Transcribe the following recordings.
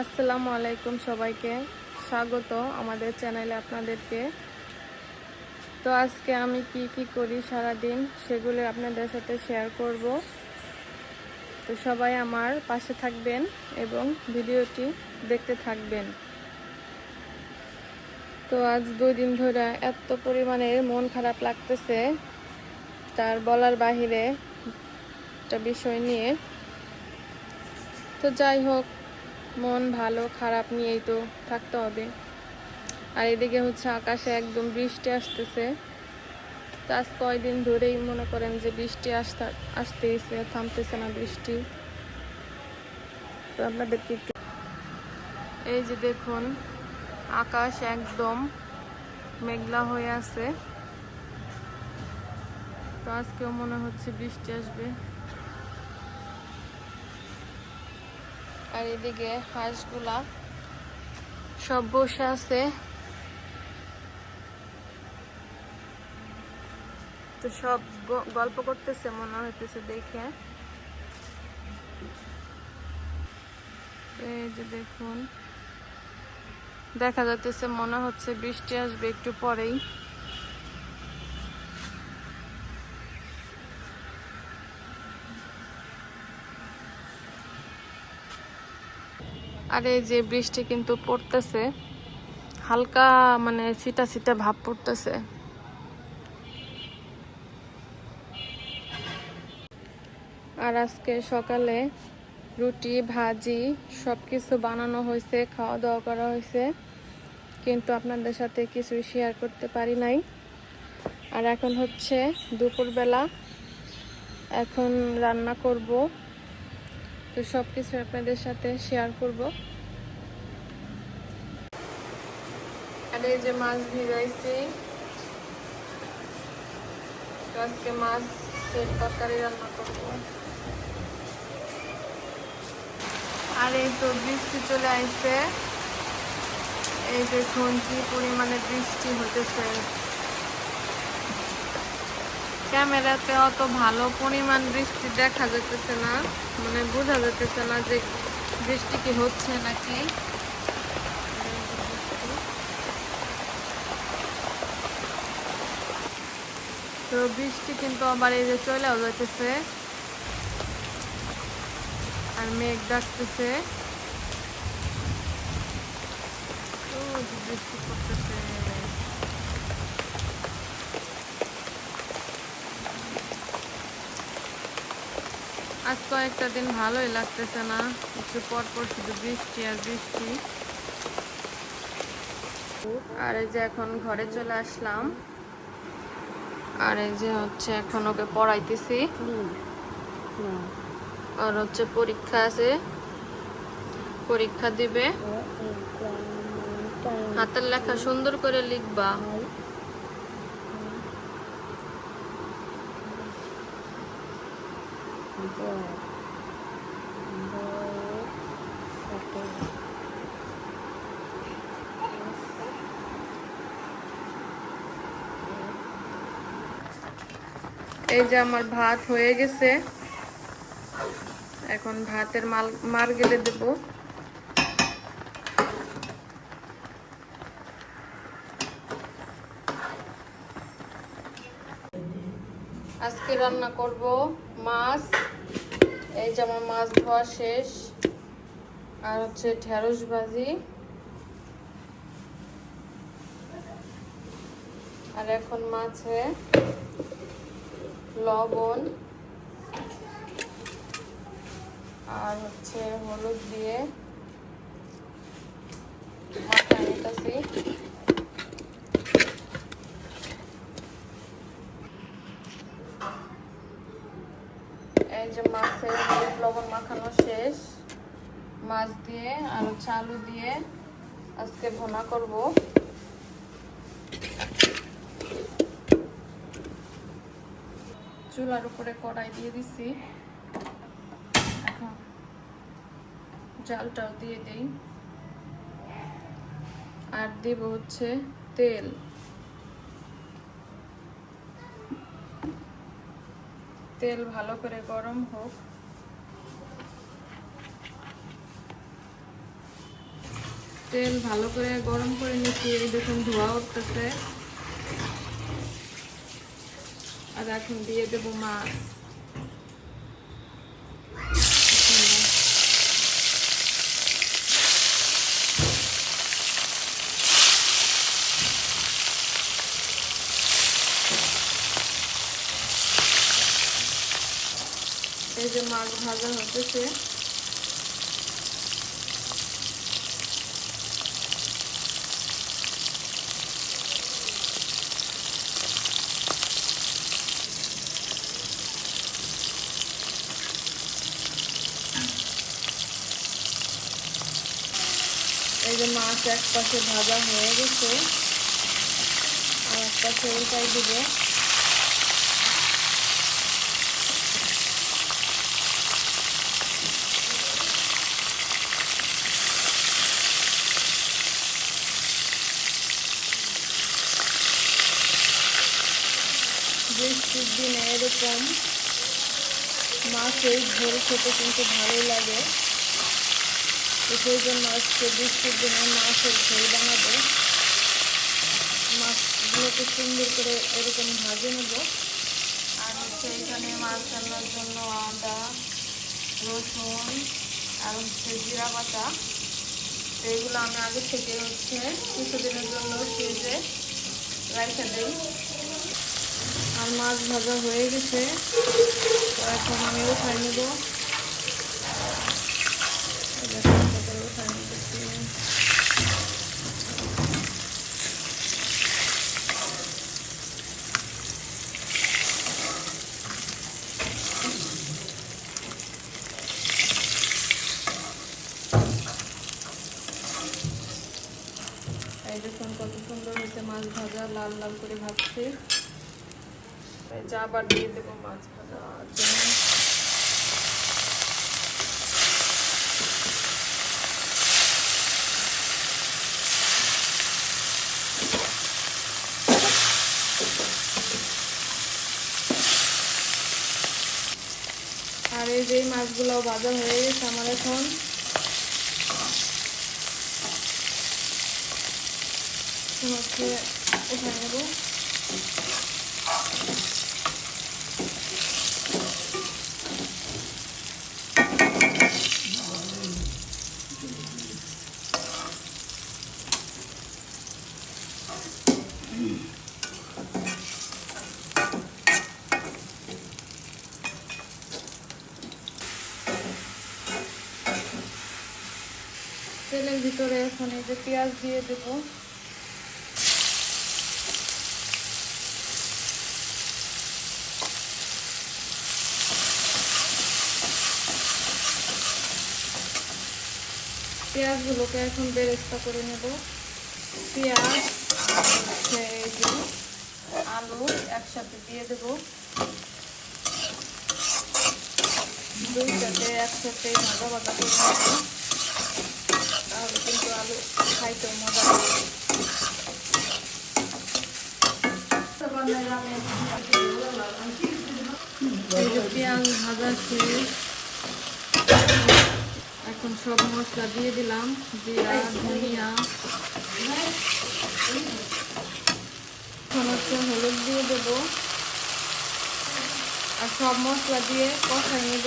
আসসালামু আলাইকুম সবাইকে। স্বাগত আমাদের চ্যানেলে আপনাদেরকে। তো আজকে আমি কি কি করি সারাদিন সেগুলো আপনাদের সাথে শেয়ার করব। তো সবাই আমার পাশে থাকবেন এবং ভিডিওটি দেখতে থাকবেন। তো আজ দুই দিন ধরে এত পরিমাণে মন খারাপ লাগতেছে। তার বলার বাহিরে একটা বিষয় নিয়ে। তো যাই হোক মন ভালো, খারাপ নিয়েই তো থাকতে হবে। আর এদিকে হচ্ছে আকাশে একদম বৃষ্টি আসতেছে। তো আজ কয়দিন ধরেই মনে করেন যে বৃষ্টি আসতে আসতেছে থামতেছে না বৃষ্টি। তো আপনাদেরকে এই যে দেখুন, আকাশ একদম মেঘলা হয়ে আছে। তো আজকেও মনে হচ্ছে বৃষ্টি আসবে। আর এদিকে হাঁসগুলা সব বসে আছে। তো সব গল্প করতেছে, মনে হইতেছে দেখে। এই যে দেখুন। দেখা যাইতেছে মনে হচ্ছে বৃষ্টি আসবে একটু পরেই। আর এই যে বৃষ্টি কিন্তু পড়তেছে, হালকা মানে ছিটা ছিটা ভাব পড়তেছে। আর আজকে সকালে রুটি, ভাজি সব কিছু বানানো হয়েছে খাওয়া দাওয়া করা হয়েছে। কিন্তু আপনাদের সাথে কিছু শেয়ার করতে পারি নাই। আর এখন হচ্ছে দুপুরবেলা। এখন রান্না করব। তো সব কিছু আপনাদের সাথে শেয়ার করব। আর এই যে মাছ ভিজাইছি। আজকে মাছের তরকারি রান্না করব। আর এই তো বৃষ্টি চলে আসছে। এই দেখুন কি পরিমাণে বৃষ্টি হতেছে। ক্যামেরাতে অত ভালো পরিমাণ বৃষ্টি দেখা যেতেছে না। মানে বোঝা যেতেছে না যে বৃষ্টি কি হচ্ছে নাকি। তো বৃষ্টি কিন্তু আবার এই যে চলেও যাইতেছে। আর মেঘ ডাকতেছে। বৃষ্টি পড়তেছে। আজ কয়েকটা দিন ভালোই লাগতেছে না। একটু পর পর শুধু বৃষ্টি আর বৃষ্টি। আর এই যে এখন ঘরে চলে আসলাম। আর এই যে হচ্ছে এখন ওকে পড়াইতেছি। আর হচ্ছে পরীক্ষা আছে। পরীক্ষা দিবে। হাতের লেখা সুন্দর করে লিখবা। এই যে আমার ভাত হয়ে গেছে। এখন ভাতের মাল মার গেলে দেব। আজকে রান্না করব মাছ, এই যে আমার মাছ ধোয়া শেষ। আর হচ্ছে ঢেঁড়স ভাজি। আর এখন মাছে লবণ। আর হচ্ছে হলুদ দিয়ে এই যে মাছের হলুদ লবণ মাখানো শেষ মাছ দিয়ে আর হচ্ছে আলু দিয়ে আজকে ভোনা করব। চুলার উপরে কড়াই দিয়ে দিছি। জালটাও দিয়ে দেই। আর দেব হচ্ছে তেল। তেল ভালো করে গরম হোক। তেল ভালো করে গরম করে নিচ্ছি। এই দেখুন ধোয়া উঠতেছে। আর এখন দিয়ে দেবো মাছ। এই যে মাছ ভাজা হতেছে। যে মাছ এক পাশে ভাজা হয়ে গেছে আর এক পাশে উল্টাই দিব। বৃষ্টির দিনে এরকম মাছের ঝোল খেতে কিন্তু ভালোই লাগে। সেই জন্য আজকে বৃষ্টির দিনে মাছের ঝোল বানাবো। মাছগুলোকে সুন্দর করে এরকম ভাজে নেব। আর হচ্ছে এখানে মাছ রান্নার জন্য আদা, রসুন আর হচ্ছে জিরা বাটা। তো এগুলো আমি আগে থেকে হচ্ছে কিছুদিনের জন্য ফ্রিজে রাইখে দিই। আর মাছ ভাজা হয়ে গেছে। তো এখন আমি উঠাই নেব এই দেখো, তারপরে উঠাই নিতেছি। এই দেখুন কত সুন্দর হয়েছে মাছ ভাজা লাল লাল করে ভাজছে এই যে আবার দিয়ে দেবো মাছ ভাজার জন্য। আর এই যে মাছগুলো ভাজা হয়ে গেছে আমার এখন। হচ্ছে উঠাই নেব। তেলের ভিতরে এখন এই যে পেঁয়াজ দিয়ে দেবো। পেঁয়াজগুলোকে এখন বেরেস্তা করে নেব। পেঁয়াজ আলু একসাথে দিয়ে দেব। দুইটাতে একসাথে ভাজা ভাজা করে নেব। কিন্তু আলু মজা এখন সব মশলা দিয়ে দিলাম, জিরা হলুদ দিয়ে দেবো। আর সব মশলা দিয়ে কষাই নেব।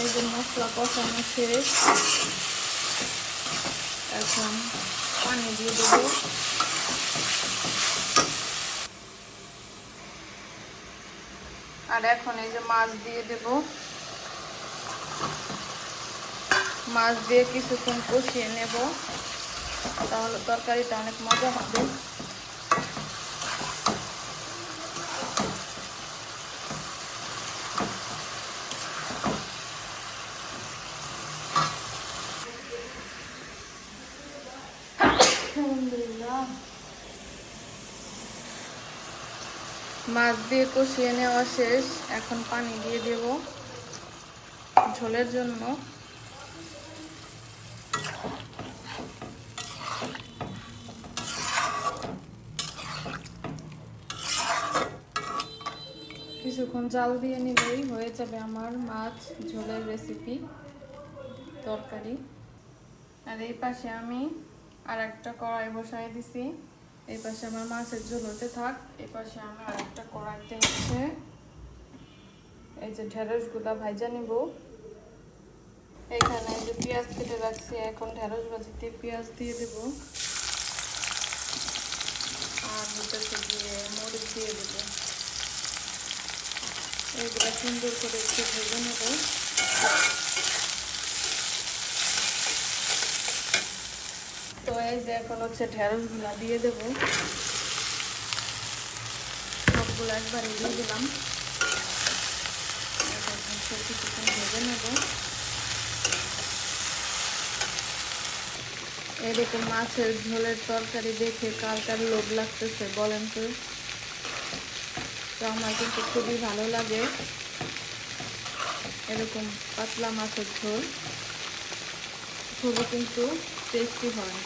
এই যে মশলা কষানো শেষ এখন পানি দিয়ে দেবো। আর এখন এই যে মাছ দিয়ে দেব। মাছ দিয়ে কিছুক্ষণ কষিয়ে নেব। তাহলে তরকারিটা অনেক মজা হবে। মাছ দিয়ে কষিয়ে নেওয়া শেষ। এখন পানি দিয়ে দেব ঝোলের জন্য। কিছুক্ষণ জাল দিয়ে নিলেই হয়ে যাবে আমার মাছ ঝোলের রেসিপি তরকারি। আর এই পাশে আমি আর একটা কড়াই বসাই দিছি। এই পাশে আমার মাছের ঝোল হতে থাক। এই পাশে আমি আর একটা কড়াইতে হচ্ছে। এই যে ঢেঁড়সগুলা ভাজা নিব। এখানে যে পেঁয়াজ কেটে রাখছি, এখন ঢেঁড়স ভাজিতে পেঁয়াজ দিয়ে দেব। আর হচ্ছে দিয়ে মরিচ দিয়ে দেব। এইগুলা সুন্দর করে একটু ভেজে নেব। যে এখন হচ্ছে ঢেঁড়সগুলা দিয়ে দেব। সবগুলো একবারে দিয়ে দিলাম। কিছুক্ষণ ভেজে নেব এরকম মাছের ঝোলের তরকারি দেখে কার কার লোভ লাগতেছে বলেন তো। তো আমার কিন্তু খুবই ভালো লাগে এরকম পাতলা মাছের ঝোল। খুবই কিন্তু টেস্টি হয়।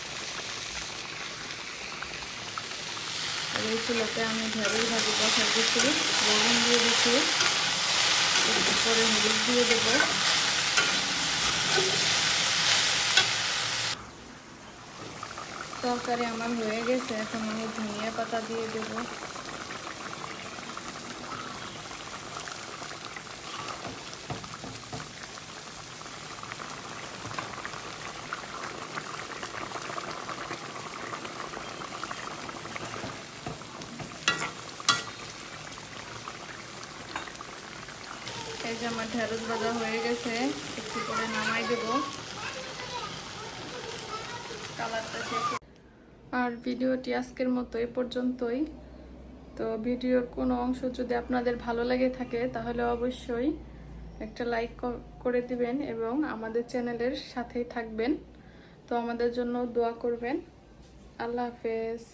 এই চুলোতে আমি ঢেঁড়স ভাজি বসার দিচ্ছি লবণ দিয়ে দিচ্ছি। উপরে পরে হলুদ দিয়ে দেবো। তরকারি আমার হয়ে গেছে। এখন আমি ধনিয়া পাতা দিয়ে দেবো এই যে আমার ঢেঁড়স ভাজা হয়ে গেছে, একটু করে নামাই দেবো। কালারটা আর ভিডিওটি আজকের মতো এ পর্যন্তই। তো ভিডিওর কোনো অংশ যদি আপনাদের ভালো লেগে থাকে, তাহলে অবশ্যই একটা লাইক করে দিবেন এবং আমাদের চ্যানেলের সাথেই থাকবেন। তো আমাদের জন্য দোয়া করবেন। আল্লাহ হাফেজ।